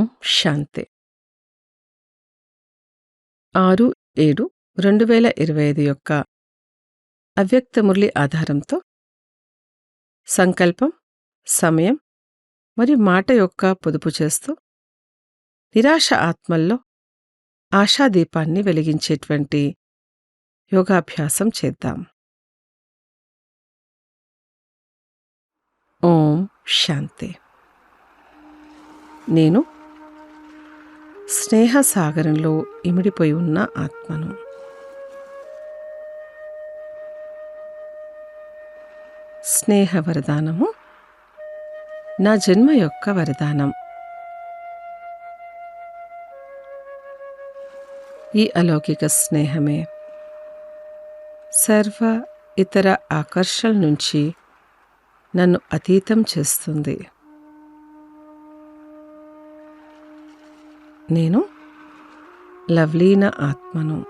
ఓం శాంతి. ఆరు ఏడు రెండు వేల ఇరవై ఐదు యొక్క అవ్యక్త మురళి ఆధారంతో సంకల్పం సమయం మరియు మాట యొక్క పొదుపు చేస్తూ నిరాశ ఆత్మల్లో ఆశాదీపాన్ని వెలిగించేటువంటి యోగాభ్యాసం చేద్దాం. ఓం శాంతి. నేను స్నేహ సాగరంలో ఇమిడిపోయి ఉన్న ఆత్మను. స్నేహ వరదానము. నా జన్మ యొక్క వరదానం. ఈ అలౌకిక స్నేహమే. సర్వ ఇతర ఆకర్షణ నుంచి నన్ను అతీతం చేస్తుంది. నేను లవ్లీన ఆత్మను.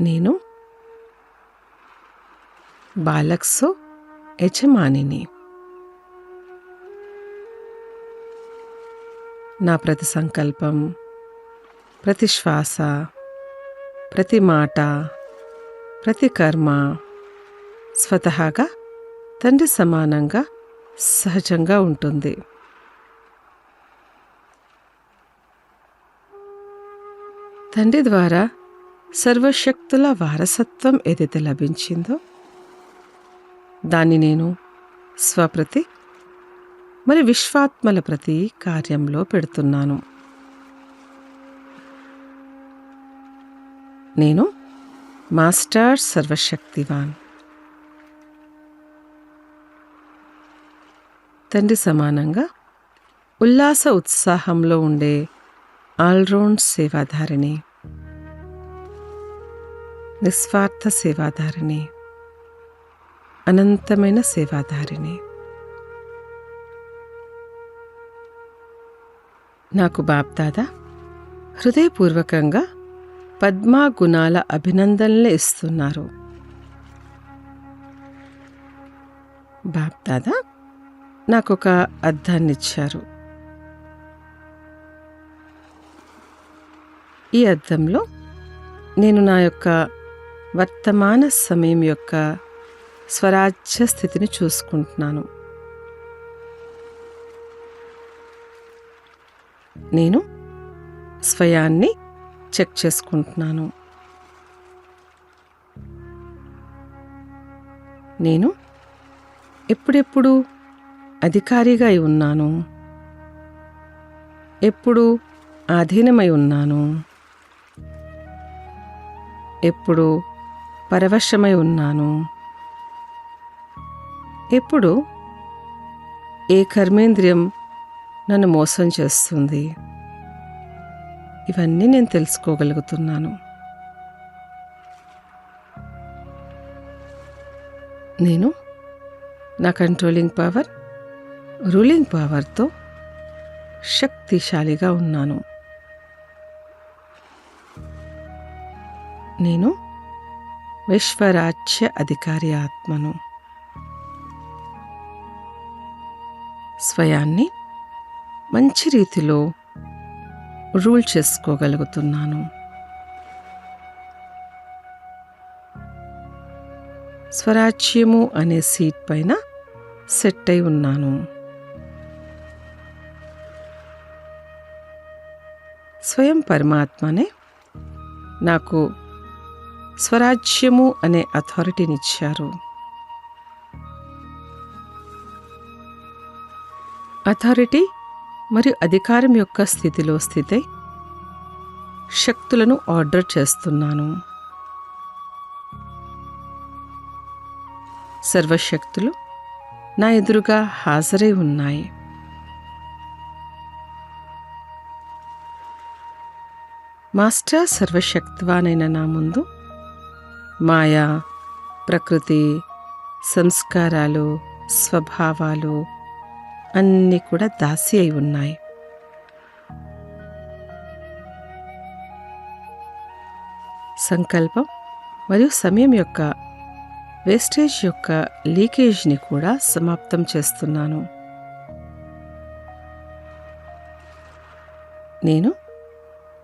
నేను బాలక్సో యజమానిని. నా ప్రతి సంకల్పం ప్రతి శ్వాస ప్రతి మాట ప్రతి కర్మ స్వతహాగా తండ్రి సమానంగా సహజంగా ఉంటుంది. తండ్రి ద్వారా సర్వశక్తుల వారసత్వం ఏదైతే లభించిందో దాన్ని నేను స్వప్రతి మరి విశ్వాత్మల ప్రతి కార్యంలో పెడుతున్నాను. నేను మాస్టర్ సర్వశక్తివాన్. తండ్రి సమానంగా ఉల్లాస ఉత్సాహంలో ఉండే ఆల్రౌండ్ సేవాధారిణి. నిస్వార్థ సేవాధారిణి. అనంతమైన సేవాధారిణి. నాకు బాప్దాదా హృదయపూర్వకంగా పద్మా గుణాల అభినందనలు ఇస్తున్నారు. బాప్దాదా నాకొక అద్దాన్నిచ్చారు ఈ అర్థంలో నేను నా యొక్క వర్తమాన సమయం యొక్క స్వరాజ్య స్థితిని చూసుకుంటున్నాను. నేను స్వయాన్ని చెక్ చేసుకుంటున్నాను. నేను ఎప్పుడెప్పుడు అధికారిగా అయి ఉన్నాను? ఎప్పుడు ఆధీనమై ఉన్నాను? ఎప్పుడు పరవశమై ఉన్నాను. ఎప్పుడు ఏ కర్మేంద్రియం నన్ను మోసం చేస్తుంది? ఇవన్నీ నేను తెలుసుకోగలుగుతున్నాను. నేను నా కంట్రోలింగ్ పవర్ రూలింగ్ పవర్తో శక్తిశాలిగా ఉన్నాను. నేను విశ్వరాజ్య అధికారి ఆత్మను. స్వయాన్ని మంచి రీతిలో రూల్ చేసుకోగలుగుతున్నాను. స్వరాజ్యము అనే సీట్ పైన సెట్ అయి ఉన్నాను. స్వయం పరమాత్మనే నాకు స్వరాజ్యము అనే అథారిటీనిచ్చారు అథారిటీ మరియు అధికారం యొక్క స్థితిలో స్థితి శక్తులను ఆర్డర్ చేస్తున్నాను. సర్వశక్తులు నా ఎదురుగా హాజరై ఉన్నాయి. మాస్టర్ సర్వశక్తివానైన నా ముందు మాయా ప్రకృతి సంస్కారాలు స్వభావాలు అన్నీ కూడా దాసి అయి ఉన్నాయి. సంకల్పం మరియు సమయం యొక్క వేస్టేజ్ యొక్క లీకేజ్ని కూడా సమాప్తం చేస్తున్నాను. నేను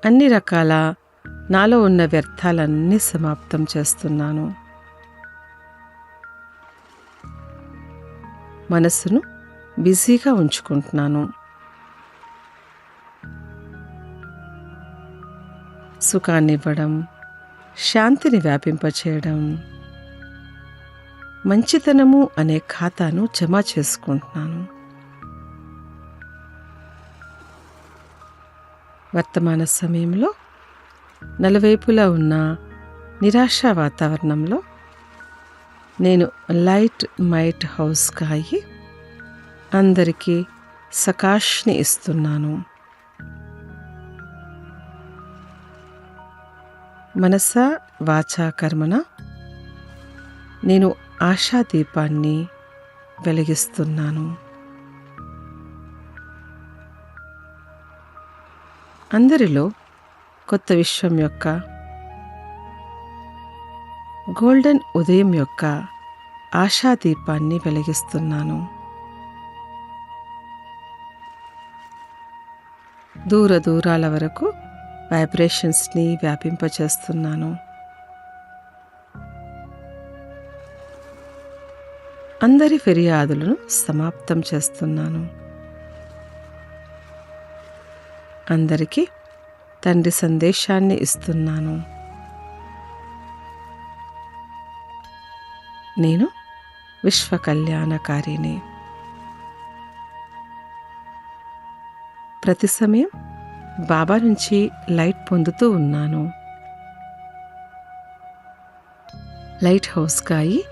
అన్ని రకాల నాలో ఉన్న వ్యర్థాలన్నీ సమాప్తం చేస్తున్నాను. మనస్సును బిజీగా ఉంచుకుంటున్నాను. సుఖాన్నివ్వడం శాంతిని వ్యాపింపచేయడం మంచితనము అనే ఖాతాను జమ చేసుకుంటున్నాను. వర్తమాన సమయంలో నలువైపులా ఉన్న నిరాశా వాతావరణంలో నేను లైట్ మైట్ హౌస్ అయ్యి అందరికీ సకాష్ని ఇస్తున్నాను. మనస వాచా కర్మన? నేను ఆశాదీపాన్ని వెలిగిస్తున్నాను. అందరిలో కొత్త విశ్వం యొక్క గోల్డెన్ ఉదయం యొక్క ఆశాదీపాన్ని వెలిగిస్తున్నాను. దూర దూరాల వరకు వైబ్రేషన్స్ని వ్యాపింపచేస్తున్నాను. అందరి ఫిర్యాదులను సమాప్తం చేస్తున్నాను. అందరికీ తండ్రి సందేశాన్ని ఇస్తున్నాను. నేను విశ్వ కళ్యాణకారిని ప్రతి సమయం బాబా నుంచి లైట్ పొందుతూ ఉన్నాను. లైట్ హౌస్గా అయి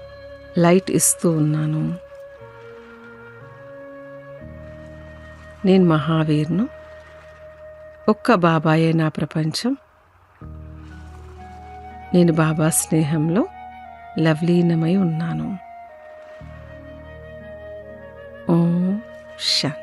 లైట్ ఇస్తూ ఉన్నాను. నేను మహావీర్ను ఒక్క బాబాయే నా ప్రపంచం. నేను బాబా స్నేహంలో లవ్లీనమై ఉన్నాను. ఓం శాంతి